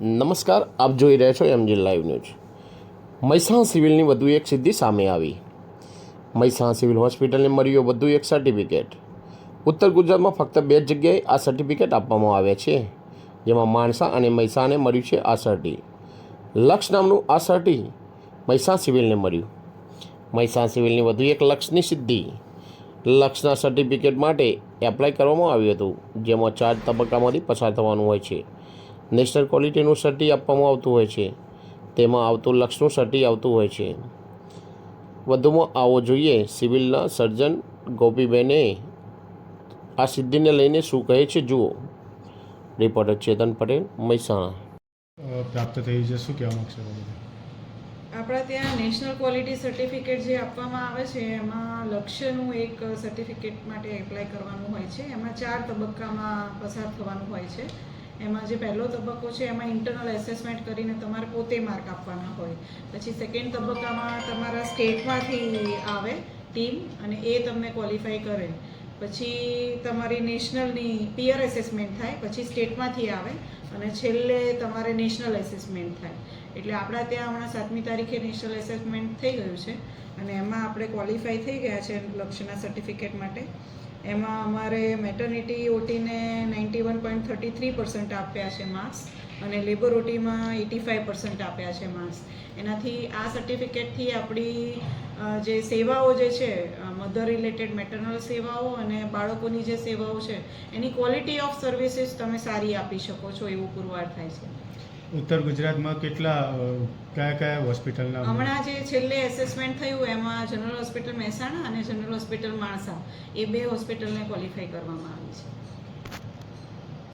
નમસ્કાર, આપ જોઈ રહ્યા છો એમજી લાઈવ ન્યૂઝ મહેસાણા સિવિલની વધુ એક સિદ્ધિ સામે આવી. મહેસાણા સિવિલ હોસ્પિટલને મળ્યો વધુ એક સર્ટિફિકેટ ઉત્તર ગુજરાતમાં ફક્ત બે જગ્યાએ આ સર્ટિફિકેટ આપવામાં આવ્યા છે, જેમાં માણસા અને મહેસાણાને મળ્યું છે આ સર્ટી લક્ષ નામનું આ સર્ટી મહેસાણા સિવિલને મળ્યું. મહેસાણા સિવિલની વધુ એક લક્ષની સિદ્ધિ. લક્ષના સર્ટિફિકેટ માટે એપ્લાય કરવામાં આવ્યું હતું, જેમાં ચાર તબક્કામાંથી પસાર થવાનું હોય છે. નેશનલ ક્વોલિટીનું સર્ટી આપવામાં આવતું હોય છે. તેમાં આવતું લક્ષનું સર્ટી આવતું હોય છે. વધુમાં આવો જોઈએ સિવિલના સર્જન ગોપીબેને આ સિદ્ધિને લઈને શું કહે છે જુઓ. રિપોર્ટર ચેતન પટેલ મહેસાણા. પ્રાપ્ત થઈ છે શું કહેવા માગશો આપણા ત્યાં નેશનલ ક્વોલિટી સર્ટિફિકેટ જે આપવામાં આવે છે એમાં લક્ષ્યનું એક સર્ટિફિકેટ માટે એપ્લાય કરવાનું હોય છે. એમાં ચાર તબક્કામાં પસાર થવાનું હોય છે. એમાં જે પહેલો તબક્કો છે, એમાં ઇન્ટરનલ એસેસમેન્ટ કરીને તમારે પોતે માર્ક આપવાના હોય. પછી સેકન્ડ તબક્કામાં તમારા સ્ટેટમાંથી આવે ટીમ અને એ તમને ક્વોલિફાય કરે. પછી તમારી નેશનલની પિયર એસેસમેન્ટ થાય, પછી સ્ટેટમાંથી આવે અને છેલ્લે તમારે નેશનલ એસેસમેન્ટ થાય. એટલે આપણા ત્યાં હમણાં સાતમી તારીખે નેશનલ એસેસમેન્ટ થઈ ગયું છે અને એમાં આપણે ક્વોલિફાય થઈ ગયા છે લક્ષ્યના સર્ટિફિકેટ માટે. એમાં અમારે maternity ઓટીને ninety one point thirty three percent આપ્યા છે માર્ક્સ અને લેબર ઓટીમાં એટી ફાઇવ પર્સન્ટ આપ્યા છે માર્ક્સ એનાથી આ સર્ટિફિકેટથી આપણી જે સેવાઓ જે છે મધર રિલેટેડ મેટર્નલ સેવાઓ અને બાળકોની જે સેવાઓ છે, એની ક્વોલિટી ઓફ સર્વિસીસ તમે સારી આપી શકો છો એવું પુરવાર થાય છે. ઉત્તર ગુજરાતમાં કેટલા કયા કયા હોસ્પિટલના હમણાં જે છેલ્લે એસેસમેન્ટ થયું, એમાં જનરલ હોસ્પિટલ મહેસાણા અને જનરલ હોસ્પિટલ માણસા. એ બે હોસ્પિટલને ક્વોલિફાય કરવામાં આવી છે.